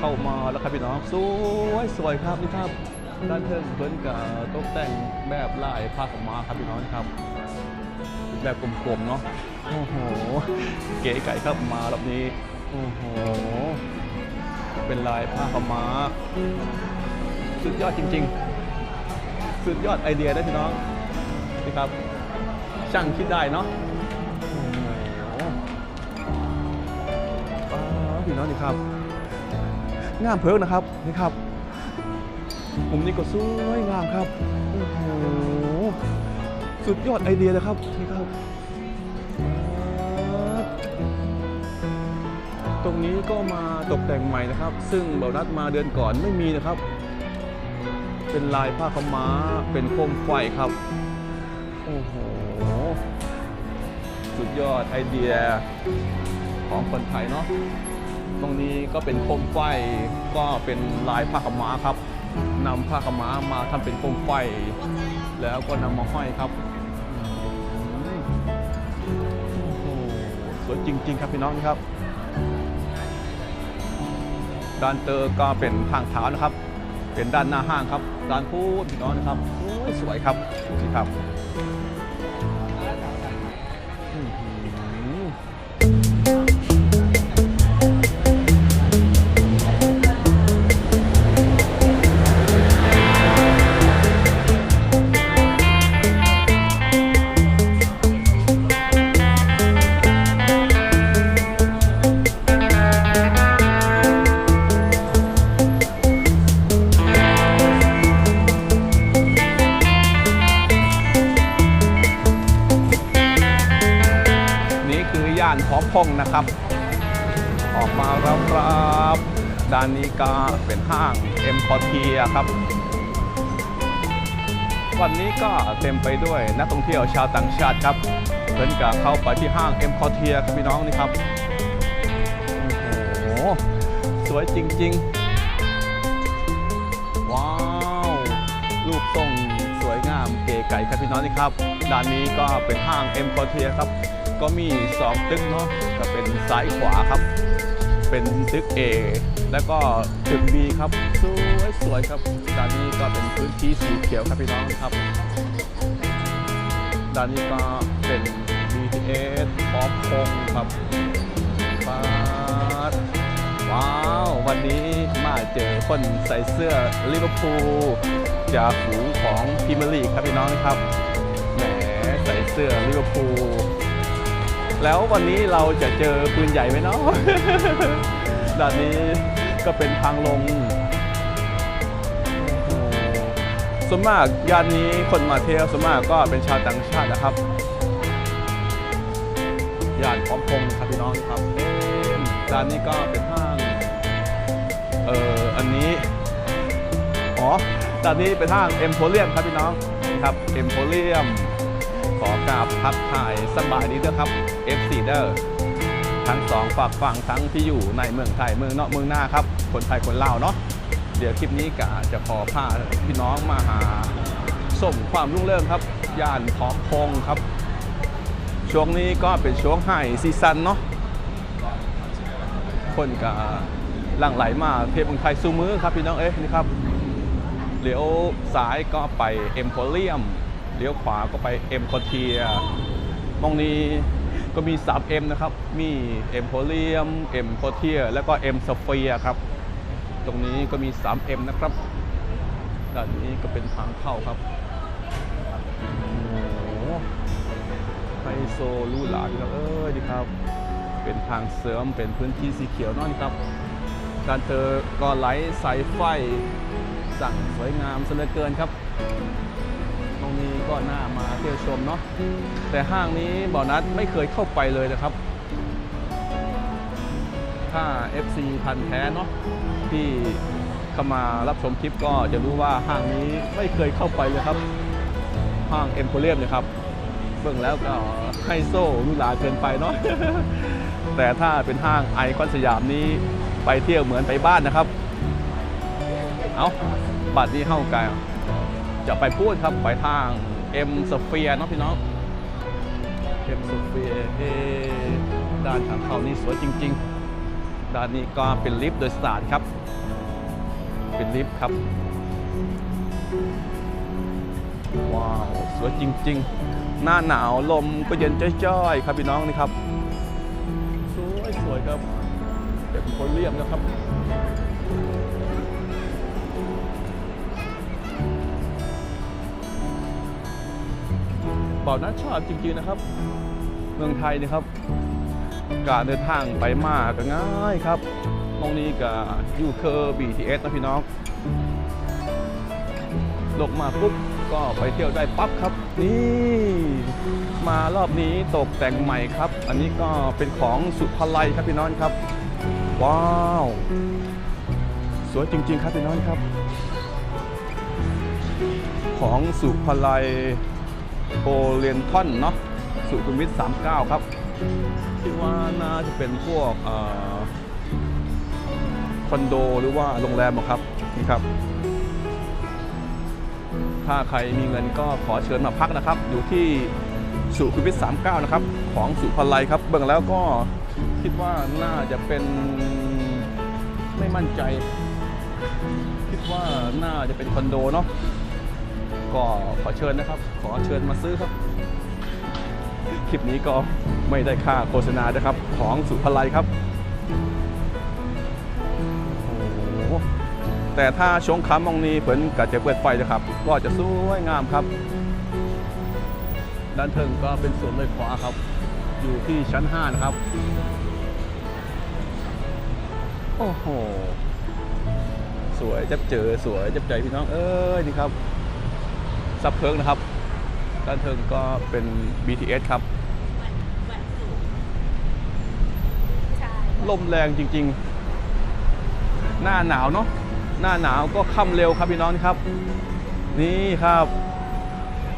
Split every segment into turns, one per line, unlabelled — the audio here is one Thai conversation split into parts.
เข้ามาแล้วครับพี่น้องสวยสวยครับนี่ครับด้านเทิงเพิ่นกับตกแต่งแบบลายผ้าขาวม้าครับพี่น้องครับ แบบกลมๆเนาะโอ้โหเก๋ไก่ครับมาแบบนี้โอ้โหเป็นลายผ้าขาวม้าสุดยอดจริง ๆ สุดยอดไอเดียนะพี่น้องนี่ครับช่างคิดได้เนาะโอ้โหพี่น้องนี่ครับ งามเพิกนะครับนี่ครับมุมนี้ก็สวยงามครับโอ้โหสุดยอดไอเดียเลยครับนี่ครับ ตรงนี้ก็มาตกแต่งใหม่นะครับ ซึ่งเบานัดมาเดือนก่อนไม่มีนะครับ เป็นลายผ้าขม้าเป็นโคมไฟครับโอ้โหสุดยอดไอเดียของคนไทยเนาะ ตรงนี้ก็เป็นโคมไฟก็เป็นลายผ้าขาวม้าครับนำผ้าขาวม้ามาทำเป็นโคมไฟ แล้วก็นำมาห้อยครับโอ้โหสวยจริง ๆ ครับพี่น้องครับ ด้านเตอร์ก็เป็นทางเท้านะครับ เป็นด้านหน้าห้างครับด้านพูดพี่น้องนะครับโอ้ยสวยครับนี่ครับ นี้ก็เต็มไปด้วยนักท่องเที่ยวชาวต่างชาติครับเพิ่นกับเข้าไปที่ห้างเอ็มพอเทียครับพี่น้องนี่ครับโอ้โหสวยจริง ๆ ว้าวรูปทรงสวยงามเก๋ไก่ครับพี่น้องนี่ครับด้านนี้ก็เป็นห้างเอ็มพอเทียครับ ก็มี2ตึกเนาะก็เป็นซ้ายขวาครับเป็นตึก A แล้วก็ตึก B ครับ สวยสวยครับด้านนี้ก็เป็นพื้นที่สีเขียวครับพี่น้องครับานนี้ก็เป็น BTS พร้อมพงครับปาดว้าว วันนี้มาเจอคนใส่เสื้อลิเวอร์พูลจากฝูงของพรีเมียร์ลีกครับพี่น้องครับ แหมใส่เสื้อลิเวอร์พูลแล้ววันนี้เราจะเจอปืนใหญ่ไหมเนาะด้านนี้ก็เป็นทางลง ส่วนมากย่านนี้คนมาเที่ยวส่วนมากก็เป็นชาวต่างชาตินะครับย่านพร้อมพงครับพี่น้องครับเอ๊ร้านนี้ก็เป็นห้างเอ่ออันนี้อ๋อด้านนี้เป็นห้างเอ็มโพเรียมครับพี่น้องครับเอ็มโพเรียมขอกราบทักทายสบายดีด้วยครับ FC เดอร์ทั้งสองฝากฝั่งทั้งที่อยู่ในเมืองไทยเมืองนอกเมืองหน้าครับ คนไทยคนลาวเนาะ เดี๋ยวคลิปนี้กะจะขอพาพี่น้องมาหาส่งความรุ่งเรืองครับ ย่านพร้อมพงครับ ช่วงนี้ก็เป็นช่วงไฮซีซันเนาะคนกะหลั่งไหลมาเทพเมืองไทยซูมือครับพี่น้องเอ้ยนี่ครับเลี้ยวซ้ายก็ไปเอ็มโพเรียมเลี้ยวขวาก็ไปเอ็มโคเทียมองนี้ก็มี 3M นะครับ มีเอ็มโพเรียมเอ็มโคเทียแล้วก็เอ็มสเฟียครับ รงนี้ก็มี 3M นะครับด้านนี้ก็เป็นทางเข้าครับโอ้โหไฮโซหรูหราดีครับเอ้ยดีครับ เป็นทางเสริมเป็นพื้นที่สีเขียวเนอนครับ การเธอก็ไลท์สายไฟสั่งสวยงามเหลือเกินครับ ตรงนี้ก็น่ามาเที่ยวชมเนาะแต่ห้างนี้บ่อนัดไม่เคยเข้าไปเลยนะครับ ถ้า FC พันธุ์แท้เนาะที่เข้ามารับชมคลิปก็จะรู้ว่าห้างนี้ไม่เคยเข้าไปเลยครับ ห้างเอ็มโพเรียมเนี่ยครับเบิ่งแล้วก็ไฮโซหรูหราเกินไปเนาะแต่ถ้าเป็นห้างไอคอนสยามนี้ไปเที่ยวเหมือนไปบ้านนะครับ เอาบัตรนี้เข้ากันจะไปพูดครับไปทางเอ็มสเฟียเนาะพี่น้องเอ็มสเฟียเฮด้านทางเข้านี่สวยจริง ๆ ด้านนี้ก็เป็นลิฟต์โดยสารครับ เป็นลิฟต์ครับ ว้าว สวยจริง ๆ หน้าหนาวลมก็เย็นจ้อยๆ ครับพี่น้องนี่ครับ สวยสวยครับเป็นคนเรียบนะครับเป่านัดชอบจริงๆนะครับ เมืองไทยนี่ครับ การเดินทางไปมาก็ง่ายครับตรงนี้ก็ยูเคอร์ BTS นะพี่น้องลงมาปุ๊บก็ไปเที่ยวได้ปั๊บครับ นี่มารอบนี้ตกแต่งใหม่ครับ อันนี้ก็เป็นของสุภาลัยครับพี่น้องครับ ว้าว สวยจริง ๆ ครับพี่น้องครับ ของสุภาลัยโอเรียนทอนเนาะสุขุมวิท39 ครับ คิดว่าน่าจะเป็นพวกอคอนโดหรือว่าโรงแรมอะครับนี่ครับ ถ้าใครมีเงินก็ขอเชิญมาพักนะครับ อยู่ที่สุขุมวิท39 นะครับ ของสุภาลัยครับ เบื้องแล้วก็คิดว่าน่าจะเป็นไม่มั่นใจ คิดว่าน่าจะเป็นคอนโดเนาะก็ขอเชิญนะครับ ขอเชิญมาซื้อครับ คลิปนี้ก็ ไม่ได้ค่าโฆษณานะครับ ของสุภาลัยครับแต่ถ้าชงคำมองนี้เพิ่นก็จะเปิดไฟนะครับ ก็จะสวยงามครับ ด้านเทิงก็เป็นส่วนเลยขวาครับ อยู่ที่ชั้น 5 นะครับ โอ้โห สวยจับเจอสวยจับใจพี่น้องเอ้ยนี่ครับซับเพิงนะครับ ด้านเทิงก็เป็น BTS ครับ ลมแรงจริง ๆ หน้าหนาวเนาะหน้าหนาวก็ค่ำเร็วครับพี่น้องครับ นี่ครับ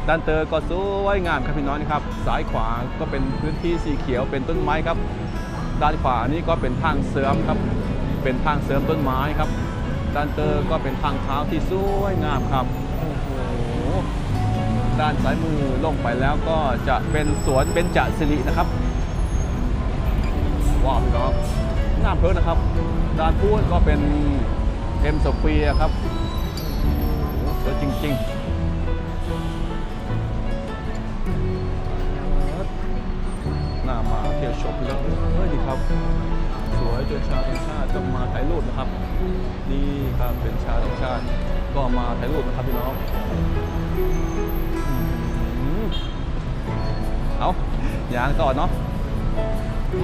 ด้านเตอร์ก็สวยงามครับพี่น้องครับซ้ายขวาก็เป็นพื้นที่สีเขียวเป็นต้นไม้ครับ ด้านขวานี่ก็เป็นทางเสริมครับ เป็นทางเสริมต้นไม้ครับ ด้านเตอร์ก็เป็นทางเท้าที่สวยงามครับโอ้โหด้านซ้ายมือลงไปแล้วก็จะเป็นสวนเบญจสิรินะครับ ว้าวพี่น้องน้ำเพิ่นนะครับด้านพูดก็เป็นเอ็มโซเฟียครับสวยจริง ๆน่ามาเที่ยวชมแล้วเฮ้ยดีครับ สวยจนชาวต่างชาติก็มาถ่ายรูปนะครับ นี่ครับเป็นชาวต่างชาติก็มาถ่ายรูปนะครับพี่น้องเอาอย่างต่อเนาะ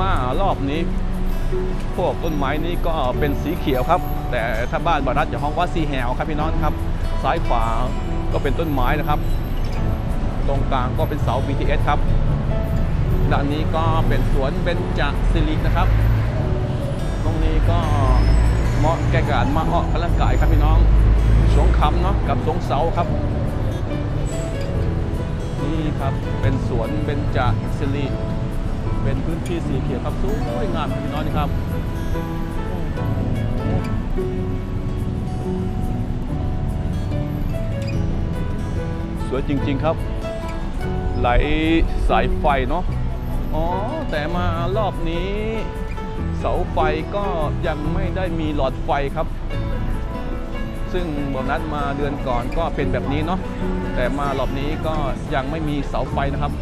มารอบนี้ พวกต้นไม้นี้ก็เป็นสีเขียวครับ แต่ถ้าบ้านบารัดจะห้องว่าสีแหวครับพี่น้องครับ ซ้ายขวาก็เป็นต้นไม้นะครับ ตรงกลางก็เป็นเสา BTS ครับด้านนี้ก็เป็นสวนเบญจสิรินะครับ ตรงนี้ก็เหมาะแก่การมาออกกำลังกายครับพี่น้องสวงคำเนาะกับสวงเสาครับ นี่ครับเป็นสวนเบญจสิริ เป็นพื้นที่สีเขียวครับสวยงามพี่น้องนี่ครับสวยจริง ๆครับ ไหลสายไฟเนาะอ๋อ แต่มารอบนี้ เสาไฟก็ยังไม่ได้มีหลอดไฟครับ ซึ่งบอนัดมาเดือนก่อนก็เป็นแบบนี้เนาะแต่มารอบนี้ก็ยังไม่มีเสาไฟนะครับ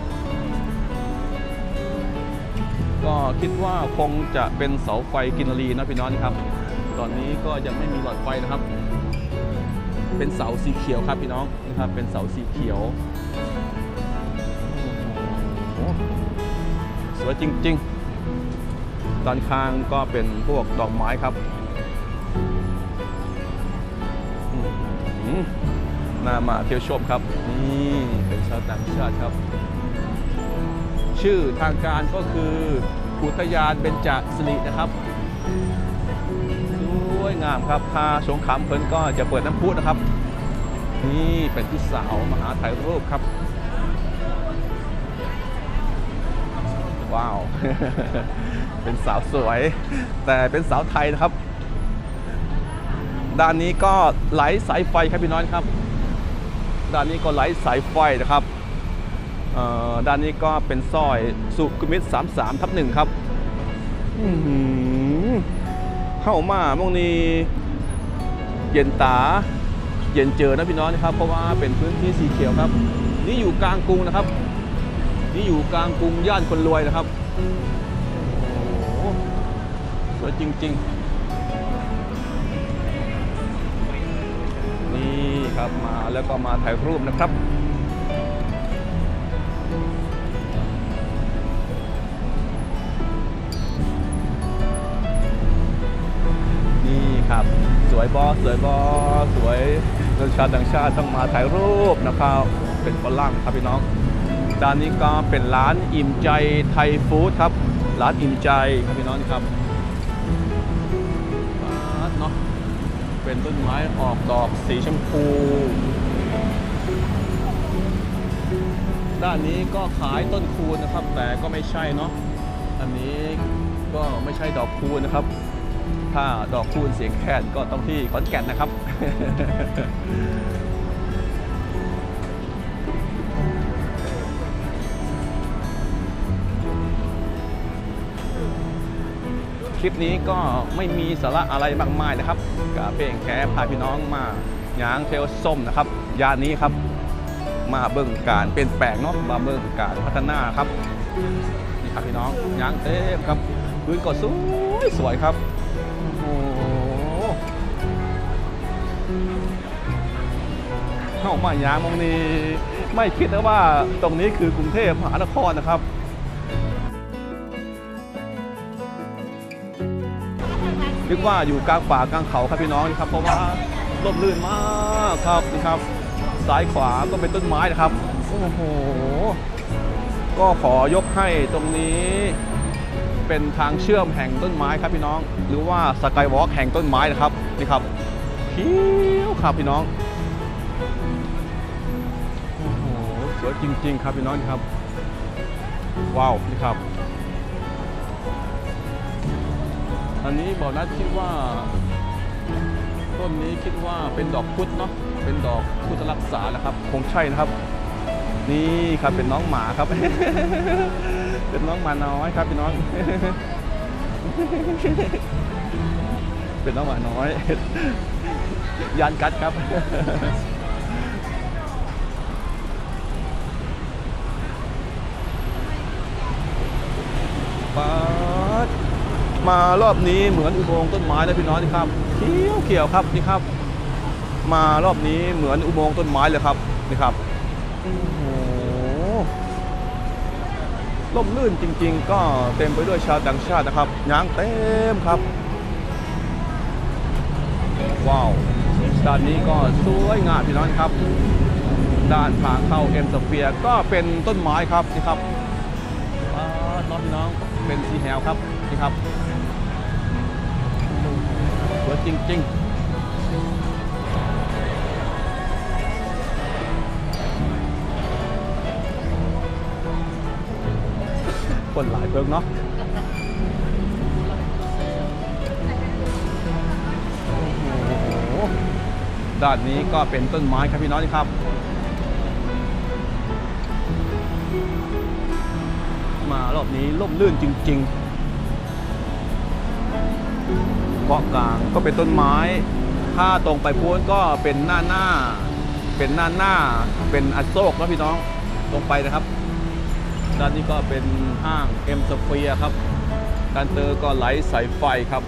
ก็คิดว่าคงจะเป็นเสาไฟกินรีนะพี่น้องครับ ตอนนี้ก็ยังไม่มีหลอดไฟนะครับ เป็นเสาสีเขียวครับพี่น้องนะครับ เป็นเสาสีเขียวสวยจริงๆด้านข้างก็เป็นพวกดอกไม้ครับน่ามาเที่ยวชมครับนี่เป็นชาวต่างชาติครับ ชื่อทางการก็คืออุทยานเบญจสิรินะครับสวยงามครับถ้าสงขามเพิ่นก็จะเปิดน้ำพุนะครับ นี่เป็นที่สาวมหาถ่ายรูปครับ ว้าว เป็นสาวสวย แต่เป็นสาวไทยนะครับ ด้านนี้ก็ไหลสายไฟครับพี่น้องครับ ด้านนี้ก็ไหลสายไฟนะครับ ด้านนี้ก็เป็นซอยสุขุมวิท33ทับหนึ่งครับเข้ามามองนี้เย็นตา เย็นเจอนะพี่น้องนะครับ เพราะว่าเป็นพื้นที่สีเขียวครับ นี่อยู่กลางกรุงนะครับ นี่อยู่กลางกรุงย่านคนรวยนะครับสวยจริง ๆ นี่ครับมาแล้วก็มาถ่ายรูปนะครับ ครับ สวยบอสวยบอสวยเรื่องชาติต่างชาติต้องมาถ่ายรูปนะครับ เป็นฝรั่งครับพี่น้องด้านนี้ก็เป็นร้านอิ่มใจไทยฟู้ดครับ ร้านอิ่มใจครับพี่น้องครับเนาะเป็นต้นไม้ออกดอกสีชมพู ด้านนี้ก็ขายต้นคูณนะครับ แต่ก็ไม่ใช่เนาะอันนี้ก็ไม่ใช่ดอกคูณนะครับ ถ้าดอกคูณเสียงแคนก็ต้องที่ขอนแก่นนะครับ คลิปนี้ก็ไม่มีสาระอะไรมากมายนะครับกาเพ่งแค่พาพี่น้องมาย่างเทลส้มนะครับ ยานนี้ครับ มาเบิ่งการเปลี่ยนแปลงเนาะมาเบิ่งการพัฒนาครับนี่ครับพี่น้องย่างเต็มครับพื้นก็สวยสวยครับ เข้ามายางมองนี้ไม่คิดนะว่าตรงนี้คือกรุงเทพมหานครนะครับนึกว่าอยู่กลางป่ากลางเขาครับพี่น้องนี่ครับเพราะว่าร่มรื่นมากครับนี่ครับซ้ายขวาก็เป็นต้นไม้นะครับโอ้โหก็ขอยกให้ตรงนี้เป็นทางเชื่อมแห่งต้นไม้ครับพี่น้อง หรือว่าสกายวอล์กแห่งต้นไม้นะครับนี่ครับเขียวครับพี่น้อง วยจริง ๆ ครับพี่น้องครับ ว้าวนี่ครับ อันนี้บอกนัดคิดว่า ต้นนี้คิดว่าเป็นดอกพุธเนาะเป็นดอกพุทธรักษานะครับ คงใช่นะครับ นี่ครับเป็นน้องหมาครับ เป็นน้องหมาน้อยครับพี่น้องเป็นน้องหมาน้อย ยานกัดครับ ป๊าดมารอบนี้เหมือนอุโมงค์ต้นไม้เลยพี่น้องนี่ครับเขียวเขียวครับนี่ครับ มารอบนี้เหมือนอุโมงค์ต้นไม้เลยครับนี่ครับโอ้โหร่มรื่นจริง ๆ ก็เต็มไปด้วยชาวต่างชาตินะครับยางเต็มครับ ว้าวด้านนี้ก็สวยงามพี่น้องครับ ด้านทางเข้าเอ็มสเฟียก็เป็นต้นไม้ครับนี่ครับอ่าน้องพี่น้อง เป็นสีแหวครับนี่ครับสวยจริงๆคนหลายเพิ่งเนาะโอ้โหด้านนี้ก็เป็นต้นไม้ครับพี่น้องนี่ครับ มารอบนี้ล่มลื่นจริงๆเกาะกลางก็เป็นต้นไม้ ถ้าตรงไปพ้นก็เป็นหน้าหน้า เป็นหน้าหน้า เป็นอโศกนะพี่น้อง ตรงไปนะครับ ด้านนี้ก็เป็นห้างเอ็มสเฟียครับการเตอร์ก็ไหลสายไฟครับ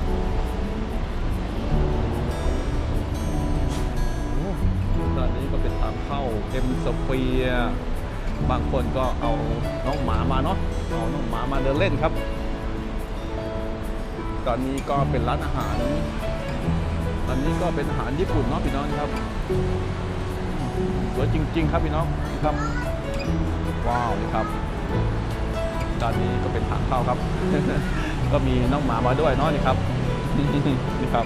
ด้านนี้ก็เป็นทางเข้าเอ็มสเฟียบางคนก็เอาน้องหมามาเนาะ เอาน้องหมามาเดินเล่นครับ ตอนนี้ก็เป็นร้านอาหาร ตอนนี้ก็เป็นอาหารญี่ปุ่นเนาะพี่น้องครับสวยจริง ๆ ครับพี่น้องนี่ครับ ว้าวนี่ครับด้านนี้ก็เป็นทางเข้าครับ ก็มีน้องหมามาด้วยเนาะนี่ครับนี่ครับ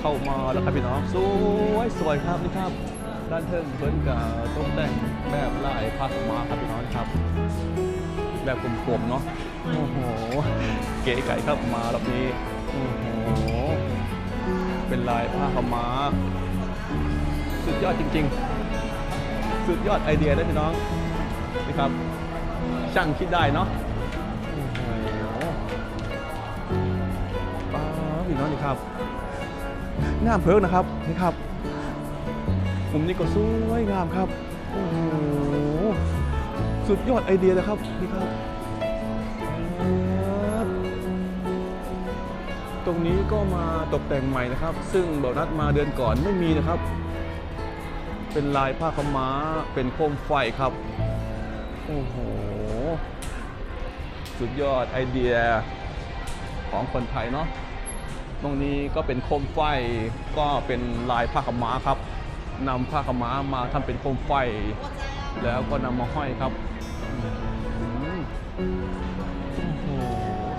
เข้ามาแล้วครับพี่น้อง สวยสวยครับนี่ครับ ด้านเทิงเพิ่นกับตกแต่งแบบลายผ้าขาวม้าครับพี่น้องครับ แบบกลมๆเนาะโอ้โหเก๋ไก่ครับมาแบบนี้โอ้โหเป็นลายผ้าขาวม้าสุดยอดจริง ๆ สุดยอดไอเดียเลยพี่น้องนี่ครับช่างคิดได้เนาะโอ้โหน้องนี่ครับงาเพิงนะครับนี่ครับ มุมนี้ก็สวยงามครับ โอ้โห สุดยอดไอเดียเลยครับ นี่ครับ ตรงนี้ก็มาตกแต่งใหม่นะครับ ซึ่งเบานัดมาเดือนก่อนไม่มีนะครับ เป็นลายผ้าขม้า เป็นโคมไฟครับ โอ้โห สุดยอดไอเดียของคนไทยเนาะ ตรงนี้ก็เป็นโคมไฟ ก็เป็นลายผ้าขม้าครับ นำผ้าขม้ามาทำเป็นโคมไฟ แล้วก็นำมาห้อยครับโอ้โห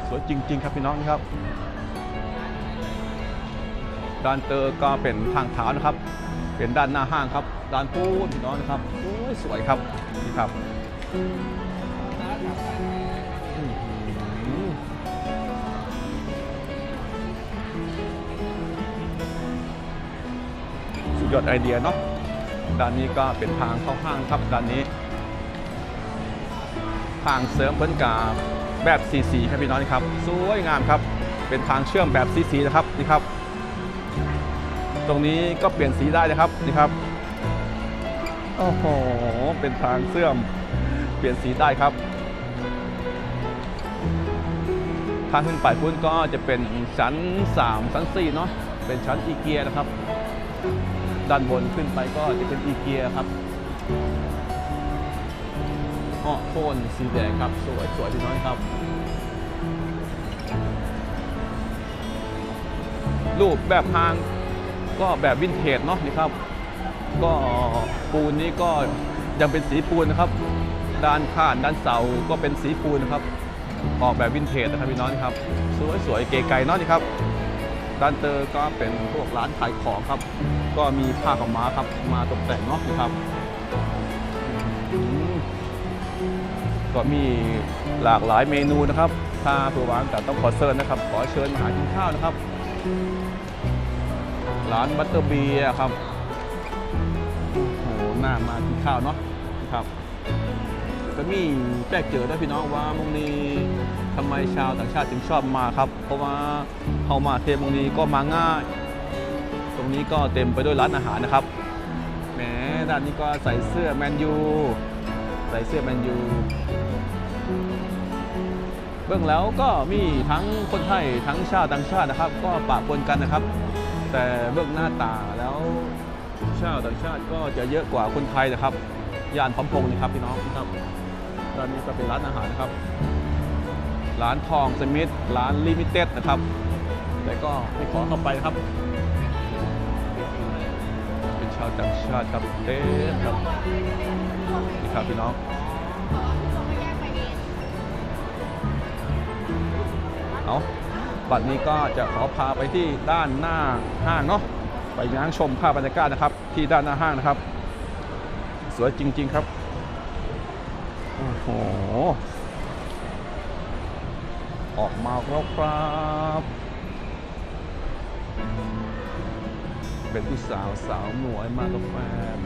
สวยจริง ๆ ครับพี่น้องครับ ด้านเตอร์ก็เป็นทางเท้านะครับ เป็นด้านหน้าห้างครับ ด้านปูนพี่น้องนะครับโอ้ยสวยครับนี่ครับ ยอดไอเดียเนาะด้านนี้ก็เป็นทางเข้าห้างครับด้านนี้ทางเสริมเพิ่นกาแบบสีสีครับพี่น้องนะครับสวยงามครับ เป็นทางเชื่อมแบบสีสีนะครับนี่ครับ ตรงนี้ก็เปลี่ยนสีได้นะครับนี่ครับโอ้โหเป็นทางเสื่อมเปลี่ยนสีได้ครับทางขึ้นไปพุ่นก็จะเป็นชั้น 3 ชั้น4เนาะเป็นชั้นอีเกียนะครับ ด้านบนขึ้นไปก็จะเป็นอีเกียครับอ้อโทนสีแดงครับสวยสวยพี่น้อยครับ รูปแบบทางก็แบบวินเทจเนาะนี่ครับ ก็ปูนนี้ก็ยังเป็นสีปูนนะครับ ด้านข้างด้านเสาก็เป็นสีปูนนะครับออกแบบวินเทจนะครับพี่น้องครับ สวยสวยเก๋ไก่เนาะนี่ครับด้านเตอร์ก็เป็นพวกร้านขายของครับ ก็มีผ้าขาวม้าครับมาตกแต่งเนาะนะครับก็มีหลากหลายเมนูนะครับ ถ้าผื่อวางแต่ต้องขอเชิญนะครับ ขอเชิญมาหากินข้าวนะครับ ร้านบัตเตอร์เบียครับโอ้โหน่ามากินข้าวเนาะครับก็มีแปลกเจอได้พี่น้องว่ามุงนี้ทำไมชาวต่างชาติถึงชอบมาครับ เพราะว่าเขามาเทมุงนี้ก็มาง่าย รงนี้ก็เต็มไปด้วยร้านอาหารนะครับแหมด้านนี้ก็ใส่เสื้อแมนยูใส่เสื้อแมนยูเบื้องแล้วก็มีทั้งคนไทยทั้งชาวต่างชาตินะครับ ก็ปะปนกันนะครับ แต่เบื้องหน้าตาแล้วชาวต่างชาติก็จะเยอะกว่าคนไทยนะครับย่านพร้อมพงนะครับพี่น้องครับร้านนี้ก็เป็นร้านอาหารนะครับ ร้านทองสมิธร้านลิมิเต็ดนะครับ แต่ก็ไม่ขอเข้าไปครับาวต่างชาติครับเต้นครับนี่ครับพี่น้องเอาบัดนี้ก็จะขอพาไปที่ด้านหน้าห้างเนาะไปย้างชมภาพบรรยากาศนะครับ ที่ด้านหน้าห้างนะครับ สวยจริง ๆครับโอ้โหออกมาแล้วครับ เป็นผู้สาวสาวหมวยมากับแฟน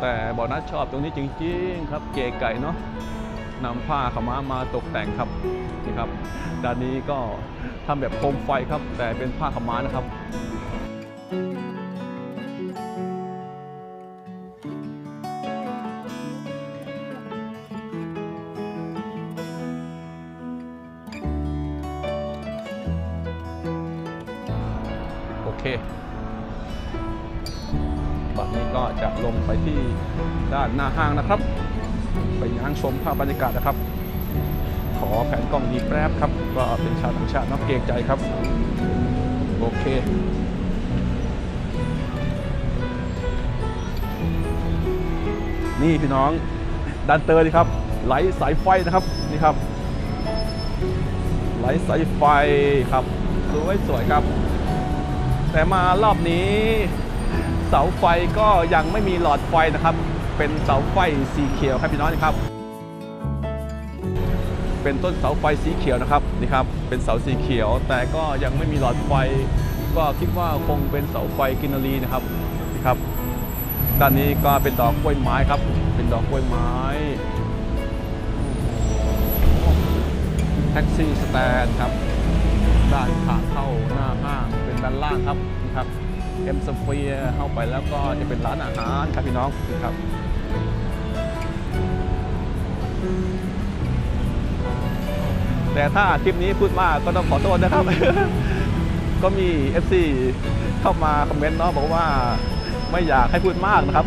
แต่บอนัสชอบตรงนี้จริง ๆ ครับ เก๋ไก่เนาะนำผ้าขม้ามาตกแต่งครับนี่ครับ ด้านนี้ก็ทำแบบโคมไฟครับ แต่เป็นผ้าขม้านะครับโอเค จะลงไปที่ด้านหน้าห้างนะครับ ไปย่างชมภาพบรรยากาศนะครับ ขอแผนกล้องดีแป๊บครับ ก็เป็นชาวต่างชาตินอกเกรงใจครับ โอเคนี่พี่น้องดันเตอร์ดีครับ ไหลสายไฟนะครับนี่ครับ ไหลสายไฟครับสวยสวยครับ แต่มารอบนี้ เสาไฟก็ยังไม่มีหลอดไฟนะครับ เป็นเสาไฟสีเขียวครับพี่น้องนะครับ เป็นต้นเสาไฟสีเขียวนะครับนี่ครับ เป็นเสาสีเขียว แต่ก็ยังไม่มีหลอดไฟ ก็คิดว่าคงเป็นเสาไฟกินรีนะครับนี่ครับ ด้านนี้ก็เป็นดอกกล้วยไม้ครับ เป็นดอกกล้วยไม้แท็กซี่สแตนครับ ด้านขาเข้าหน้าห้างเป็นด้านล่างครับนี่ครับ เอ็มสเฟียเข้าไปแล้วก็จะเป็นร้านอาหารครับพี่น้องนี่ครับแต่ถ้าคลิปนี้พูดมากก็ต้องขอโทษนะครับ ก็มี FC เข้ามาคอมเมนต์เนาะบอกว่าไม่อยากให้พูดมากนะครับ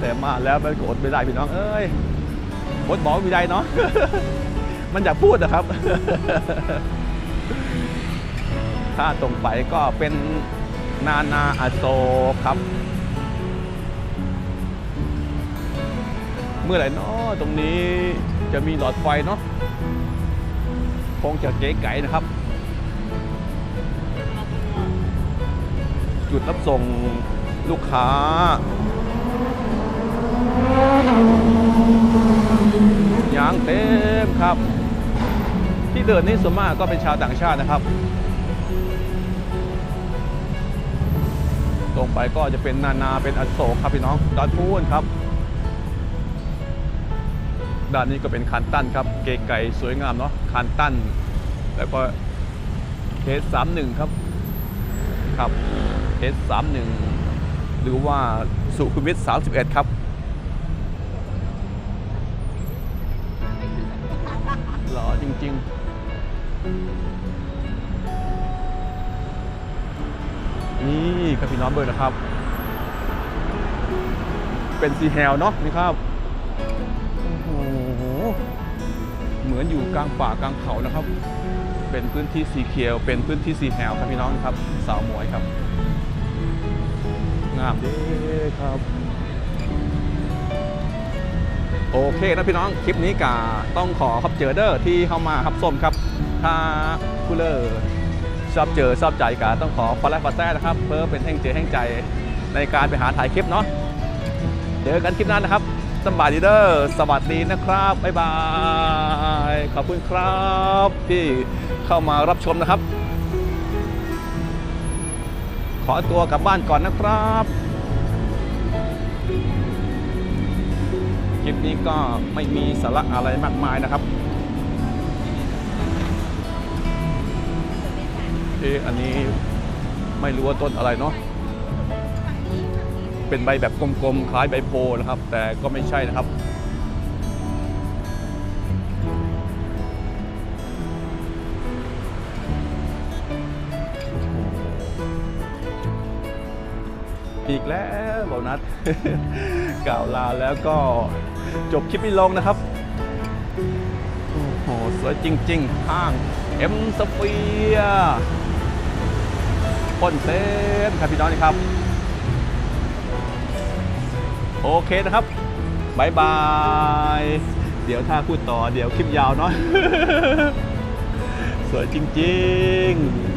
แต่มาแล้วมันก็อดไม่ได้พี่น้อง เอ้ยอดบอกไม่ได้เนาะมันอยากพูดนะครับ ถ้าตรงไปก็เป็น นานาอโศกครับ เมื่อไหร่เนาะตรงนี้จะมีหลอดไฟเนาะคงจะเก๋ไก๋นะครับ จุดรับส่งลูกค้าย่างเต็มครับ ที่เดินนี่ส่วนมากก็เป็นชาวต่างชาตินะครับ ตรงไปก็จะเป็นนานาเป็นอโศกครับพี่น้องดอนพูนครับ ด้านนี้ก็เป็นคันตันครับ เก๋ไก่สวยงามเนาะคันตันแล้วก็เคสสามหนึ่งครับครับเคสสามหนึ่งหรือว่าสุขุมวิทสามสิบเอ็ดครับหล่อจริง ๆ นี่ครับพี่น้องเบอร์นะครับ เป็นซีแฮลเนาะนี่ครับโอ้โหเหมือนอยู่กลางป่ากลางเขานะครับ เป็นพื้นที่สีเขียว เป็นพื้นที่สีแฮวครับพี่น้องครับสาวหมวยครับงามเด้ครับโอเคนะพี่น้องคลิปนี้กาต้องขอขอบเจอเดอร์ที่เข้ามาครับส้มครับ ถ้าผู้เลอร์ ชอบเจอชอบใจกาต้องขอฟอลไลฟ์ฟอแซ่นะครับ เพื่อเป็นแห่งเจอแห่งใจในการไปหาถ่ายคลิปเนาะเจอกันคลิปหน้านะครับสบายดีเดอร์สวัสดีนะครับ บ๊ายบาย ขอบคุณครับที่เข้ามารับชมนะครับ ขอตัวกลับบ้านก่อนนะครับคลิปนี้ก็ไม่มีสาระอะไรมากมายนะครับ อะอันนี้ไม่รู้ว่าต้นอะไรเนาะเป็นใบแบบกลมๆคล้ายใบโพนะครับ แต่ก็ไม่ใช่นะครับ อีกแล้วบอกนัดกล่าวลาแล้วก็จบคลิปนี้ลงนะครับโอ้โหสวยจริง ๆ ห้างเอ็มสเฟีย พ่นเต็มครับพี่น้องนี่ครับ โอเคนะครับบายบาย เดี๋ยวถ้าพูดต่อเดี๋ยวคลิปยาวเนาะ สวยจริง ๆ